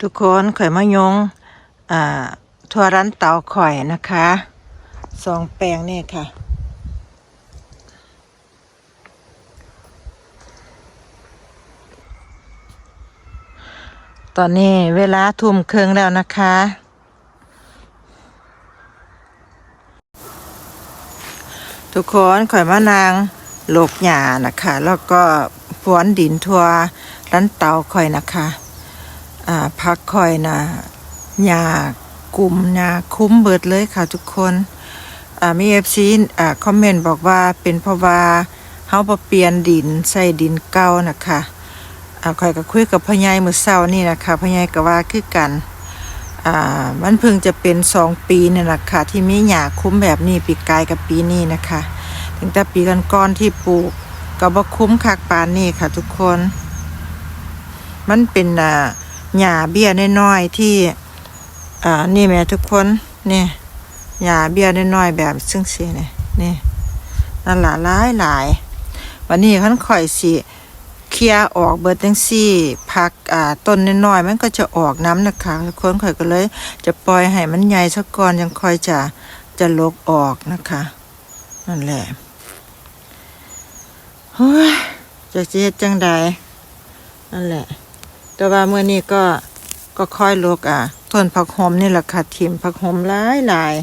ทุกคนข่อยมายงอ่าทัวร้านเตาข่อยนะคะสองแปลงนี่ค่ะ ตอนนี้เวลาทุ่มครึ่งแล้วนะคะทุกคนข่อยมานางโลกหญ้านะคะ แล้วก็พวนดินทัวร้านเตาข่อยนะคะ พักข่อยนะหญ้ากลุ่มหญ้าคุ้มเบิดเลยค่ะทุกคนมีเอฟซีคอมเมนต์บอกว่าเป็นเพราะว่าเฮาบ่เปลี่ยนดินใส่ดินเก่านะคะอ่าข่อยก็คุยกับพ่อใหญ่มื้อเช้านี่นะคะพ่อใหญ่ก็ว่าคือกันมันเพิ่งจะเป็นสองปีนี่แหละค่ะที่มีหญ้าคุ้มแบบนี้ปีกายกับปีนี้นะคะตั้งแต่ปีก่อนๆที่ปลูกก็บ่คุ้มคักปานนี้ค่ะทุกคน มันเป็นอ่า หญ้าเบี้ยน้อยๆที่อ่านี่แม่ทุกคนนี่หญ้าเบี้ยน้อยๆแบบซึ่งสีนี่นี่นั่นหละหลายหลายๆวันนี้ขันข่อยสิเคลียออกเบิดจังซี่พักอ่าต้นน้อยๆมันก็จะออกน้ำนะคะทุกคนข่อยก็เลย จะปล่อยให้มันใหญ่สักก่อนยังค่อยจะจะลกออกนะคะนั่นแหละเฮ้ยจะเจ็ดจังใดนั่นแหละ แต่ว่าเมื่อนี้ก็ก็ค่อยลูกอะต้นผักหอมนี่แหละค่ะทิมผักหอมหลายหลาย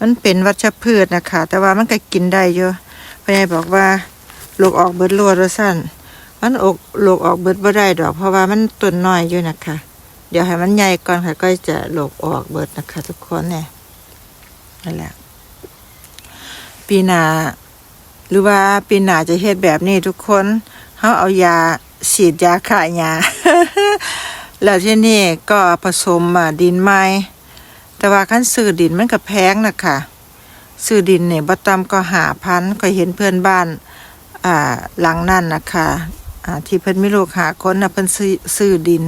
มันเป็นวัชพืชนะคะ แต่ว่ามันก็กินได้อยู่พ่อใหญ่บอกว่าลูกออกเบิดรัวแล้วสั้นมันอกลูกออกเบิดบ่ได้ดอก เพราะว่ามันต้นน้อยอยู่นะคะ เดี๋ยวให้มันใหญ่ก่อนค่ะก็จะลูกออกเบิดนะคะ ทุกคนเนี่ยนั่นแหละปีหนาหรือว่าปีหนาจะเฮ็ดแบบนี้ทุกคนเขาเอายา ฉีดยาฆ่าหญ้าแล้วที่นี่ก็ผสมดินไม้แต่ว่าขั้นซื้อดินมันก็แพงนะคะซื้อดินเนี่ยบ่ต่ำก็หาพันก็เห็นเพื่อนบ้านอ่าหลังนั่นนะคะอ่าที่เพิ่นไม่ลูกหาคนนะเพิ่นซื้อซื้อดิน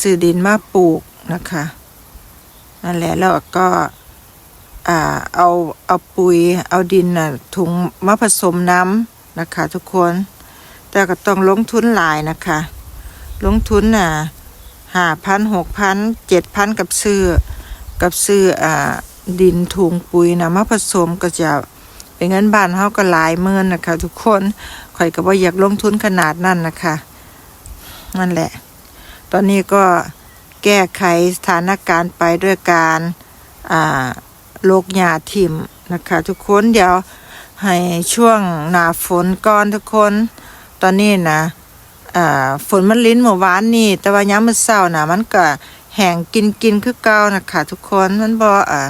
ซื้อดินมาปลูกนะคะนั่นแหละแล้วก็อ่าเอาเอาปุ๋ยเอาดินน่ะถุงมาผสมน้ำนะคะ ทุกคน แต่ก็ต้องลงทุนหลายนะคะ ลงทุนน่ะห้าพันหกพันเจ็ดพันกับซื้อกับซื้ออ่าดินถุงปุ๋ยนะมาผสมก็จะเป็นเงินบ้านเฮาก็หลายหมื่นนะคะ ทุกคนข่อยก็บ่อยากลงทุนขนาดนั้นนะคะนั่นแหละ ตอนนี้ก็แก้ไขสถานการณ์ไปด้วยการอ่าโลกหญ้าทิ่มนะคะ ทุกคนเดี๋ยวให้ช่วงหนาฝนก่อนทุกคน ตอนนี้นะอ่าฝนมันลิ้นเมื่อวานนี่ แต่ว่าย้ำมื้อเช้านะมันก็แห้งกินกินคือเก่านะคะทุกคนมันบ่อ่า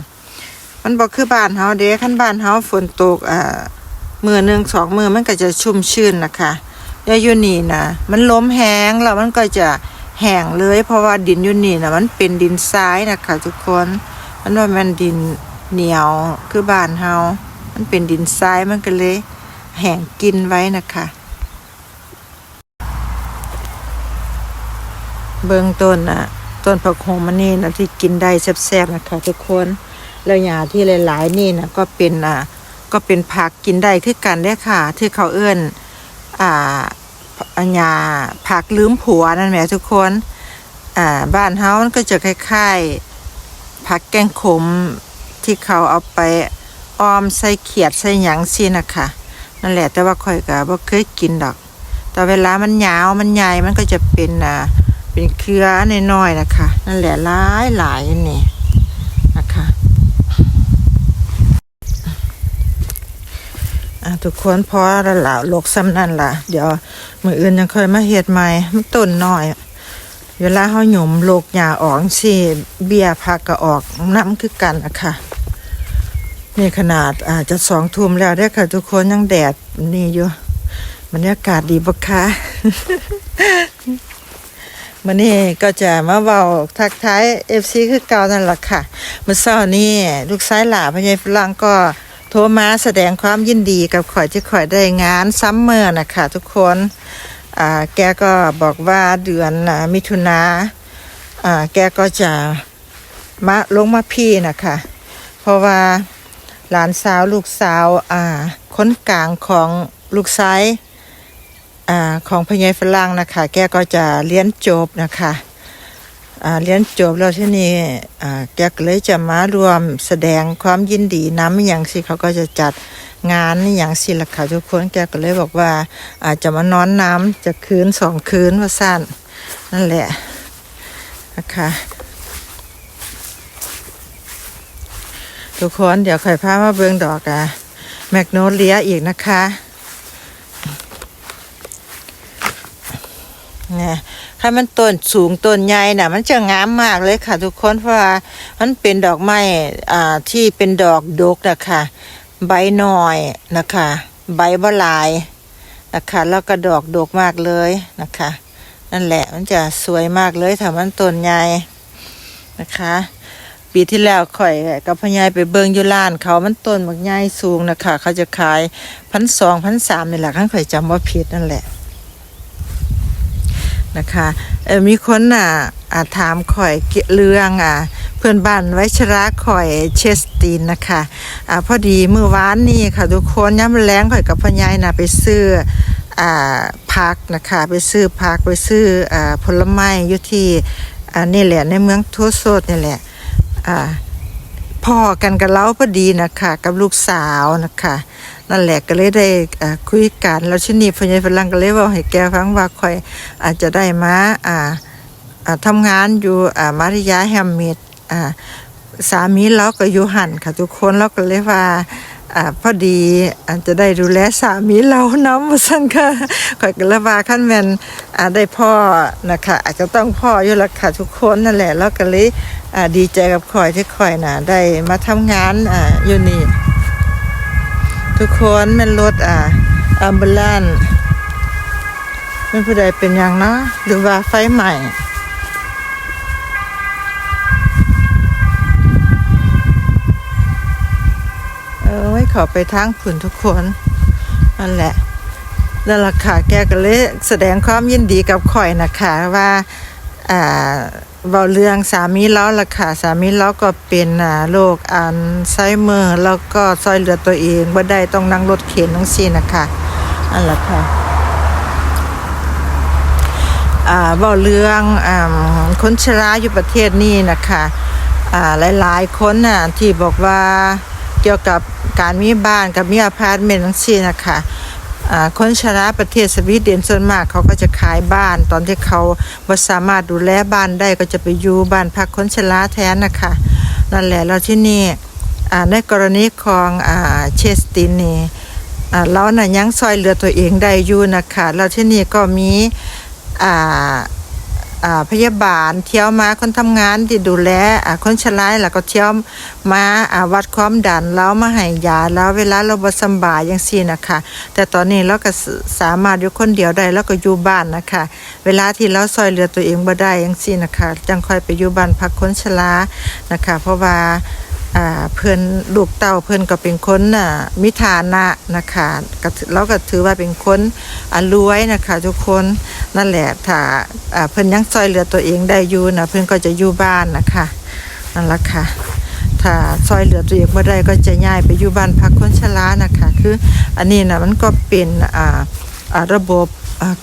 มันบ่คือบ้านเฮาเด้คันบ้านเฮาฝนตกอ่ามื้อหนึ่งสองมือมันก็จะชุ่มชื้นนะคะแล้วอยู่นี่นะมันล้มแห้งแล้วมันก็จะแห้งเลย เพราะว่าดินยู่นี่นะมันเป็นดินทรายนะคะทุกคนมันว่ามันดินเหนียวคือบ้านเฮามันเป็นดินทรายมันก็เลยแห้งกินไว้นะคะ เบื้องต้นน่ะ ต้นผักโขมันนี่นะที่กินได้แซ่บๆนะคะทุกคนแล้วหญ้าที่หลาย ๆ นี่นะก็เป็นอ่าก็เป็นผักกินได้คือกันได้ค่ะ ที่เขาเอื้อนอ่าอัญญาผักลืมผัวนั่นแหละทุกคนอ่าบ้านเฮามันก็จะคล้ายๆผักแกงขมที่เขาเอาไปออมใส่เขียดใส่หยังสินะคะนั่นแหละแต่ว่าข่อยก็บ่เคยกินดอก แต่เวลามันยาวมันใหญ่มันก็จะเป็นอ่า เป็นเครือน้อยๆนะคะ นั่นแหละหลายหลายนี่นะคะทุกคนพอล้วล่ะโลกซ้ำนั่นล่ะ เดี๋ยวมืออื่นยังเคยมาเฮ็ดใหม่มันต้นน้อย เวลาเฮาหยมโลกหญ้าออกสิเบียผักก็ออกน้ำคือกันนะคะนี่ขนาดอาจจะสองทุ่มแล้วได้ค่ะ ทุกคนยังแดดนี่อยู่บรรยากาศดีปะคะ มันนี่ก็จะมาเว้าทักทายเอฟซีคือเก่านั่นแหละค่ะเมื่อเช้านี้ลูกชายหลาพญายฝรั่งก็โทรมาแสดงความยินดีกับข่อยที่ข่อยได้งานซัมเมอร์นะคะทุกคนอ่าแกก็บอกว่าเดือนมิถุนาอ่าแกก็จะมาลงมาพี่นะคะ เพราะว่าหลานสาวลูกสาวอ่าคนกลางของลูกชาย อของพญายฝรั่งนะคะ แกก็จะเรียนจบนะคะเรียนจบแล้วที่นี่แกก็เลยจะมารวมแสดงความยินดีน้ำอย่างสิเขาก็จะจัดงานอย่างสิล่ะค่ะทุกคนแกก็เลยบอกว่าอาจจะมานอนน้ำจะคืนสองคืนว่าสั้นนั่นแหละนะคะทุกคนเดี๋ยวข่อยพามาเบิ่งดอกอะแมกโนเลียอีกนะคะ นี่ยถ้ามันต้นสูงต้นใหญ่น่ะ มันจะงามมากเลยค่ะ ทุกคนเพราะว่ามันเป็นดอกไม้อ่าที่เป็นดอกดกนะคะ ใบหน้อยนะคะ ใบบ่หลายนะคะ แล้วก็ดอกดกมากเลยนะคะ นั่นแหละมันจะสวยมากเลยถ้ามันต้นใหญ่นะคะ ปีที่แล้วข่อยกับพญายไปเบิงอยุลาน เขามันต้นบักใหญ่สูงนะคะ เขาจะขายพันสองพันสามนี่แหละข้างข่อยจำว่าผิดนั่นแหละ นะคะเออมีคนอะอาถามข่อยเกี่ยเรื่องอะเพื่อนบ้านไวชระข่อยเชสตินนะคะอ่าพอดีเมื่อวานนี่ค่ะทุกคนย้ำแรงข่อยกับพญายน่ะไปซื้ออ่าพักนะคะไปซื้อพักไปซื้ออ่าผลไม้อยู่ที่อ่านี่แหละในเมืองโทโซดนี่แหละอ่าพ่อกันกับเราพอดีนะคะกับลูกสาวนะคะ นั่นแหละก็เลยได้คุยกันแล้วชนีพญายฝรั่งก็เลยว่าให้แกฟังว่าคอยอาจจะได้มาอ่าทำงานอยู่มาริยาแฮมมิดสามีเราก็อยู่หันค่ะทุกคนเราก็เลยว่าอพอดีอาจจะได้ดูแลสามีเราน้ำมาสั่นค่ะคอยก็เลยว่าขั้นแมนได้พ่อนะคะอาจจะต้องพ่ออยู่ละค่ะทุกคนนั่นแหละแล้วก็เลยดีใจกับคอยที่คอยน่ะได้มาทำงานออยู่นี่ ทุกคนแมันรถอ่าอัมบูลานมันผู้ใดเป็นอย่างเนาะหรือว่าไฟใหม่เอ้ยขอไปทางผุนทุกคนนั่นแหละนั่นแหละค่ะแกก็เลยแสดงความยินดีกับข่อยนะคะว่าอ่า เบาเรื่องสามีแล้วล่ะค่ะ สามีแล้วก็เป็นอ่าโรคอัลไซเมอร์แล้วก็ซอยเหลือตัวเองบ่าได้ต้องนั่งรถเข็นทั้งสิ้นะคะนั่นละค่ะอ่าเว้าเรื่องอ่าคนชราอยู่ประเทศนี้นะคะอ่าหลายๆคนน่ะที่บอกว่าเกี่ยวกับการมีบ้านกับมีอพาร์ตเมนต์ทั้งสิ้นะคะอ่า คนชราประเทศสวีเดนส่วนมากเขาก็จะขายบ้าน ตอนที่เขาบ่สามารถดูแลบ้านได้ก็จะไปอยู่บ้านพักคนชราแทนนะคะนั่นแหละแล้วที่นี่ในกรณีของอเชสตินนี่อ่าเราน่ะยังซอยเหลือตัวเองได้อยู่นะคะแล้วที่นี่ก็มีอ่าอ่า พยาบาลเที่ยวมาคนทำงานที่ดูแลคนชราแล้วก็เที่ยวมาวัดความดันแล้วมาให้ยาแล้วเวลาเราบสำบายจังซี่นะคะ แต่ตอนนี้เราก็สามารถอยู่คนเดียวได้แล้วก็อยู่บ้านนะคะ เวลาที่เราซอยเหลือตัวเองบ่ได้จังซี่นะคะจังค่อยไปอยู่บ้านพักคนชรานะคะ เพราะว่า เพิ่อนลูกเต้าเพิ่อนก็เป็นคนน่ะมิฐานะนะคะเราก็ถือว่าเป็นคนอ่ารวยนะคะ ทุกคนนั่นแหละถ้าเพิ่อนยังซอยเหลือตัวเองได้อยู่นะเพิ่อนก็จะอยู่บ้านนะคะนั่นละค่ะถ้าซอยเหลือตัวเองบ่ได้ก็จะย้ายไปอยู่บ้านพักคนชรานะคะ คืออันนี้นะมันก็เป็นระบบ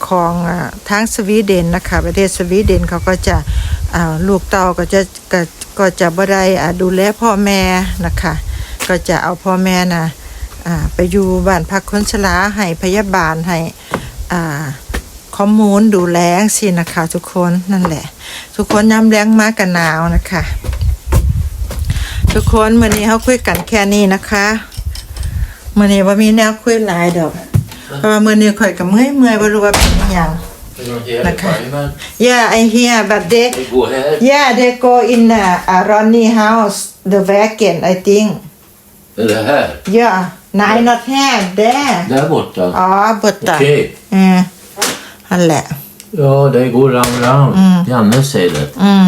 ของอ่าทางสวีเดนนะคะ ประเทศสวีเดนเขาก็จะลูกเต้าก็จะ ก็จะบ่ได้อ่าดูแลพ่อแม่นะคะ ก็จะเอาพ่อแม่นะอ่าไปอยู่บ้านพักคนชราให้พยาบาลให้ข้อมูลดูแลสินะคะ ทุกคนนั่นแหละ ทุกคนย้ำแรงมากกันหนาวนะคะ ทุกคนมื่อนี้เขาคุยกันแค่นี้นะคะมื่อนี้ว่ามีแนวคุยหลายดอกเพราะว่ามื่อนี้ข่อยกับเมื่อยเมื่อยว่ารู้ว่าเป็นอย่าง Är de hela Okej. Jajamän. Yeah I hear but they Det går här. yeah they go in a, a Ronnie house the wagon I think Är det här? yeah nine not here there Där borta? อ๋อเบิดต่ะ Okej. อืมนั่นแหละ Ja, det går round round. Mm. Janne säger det. อืม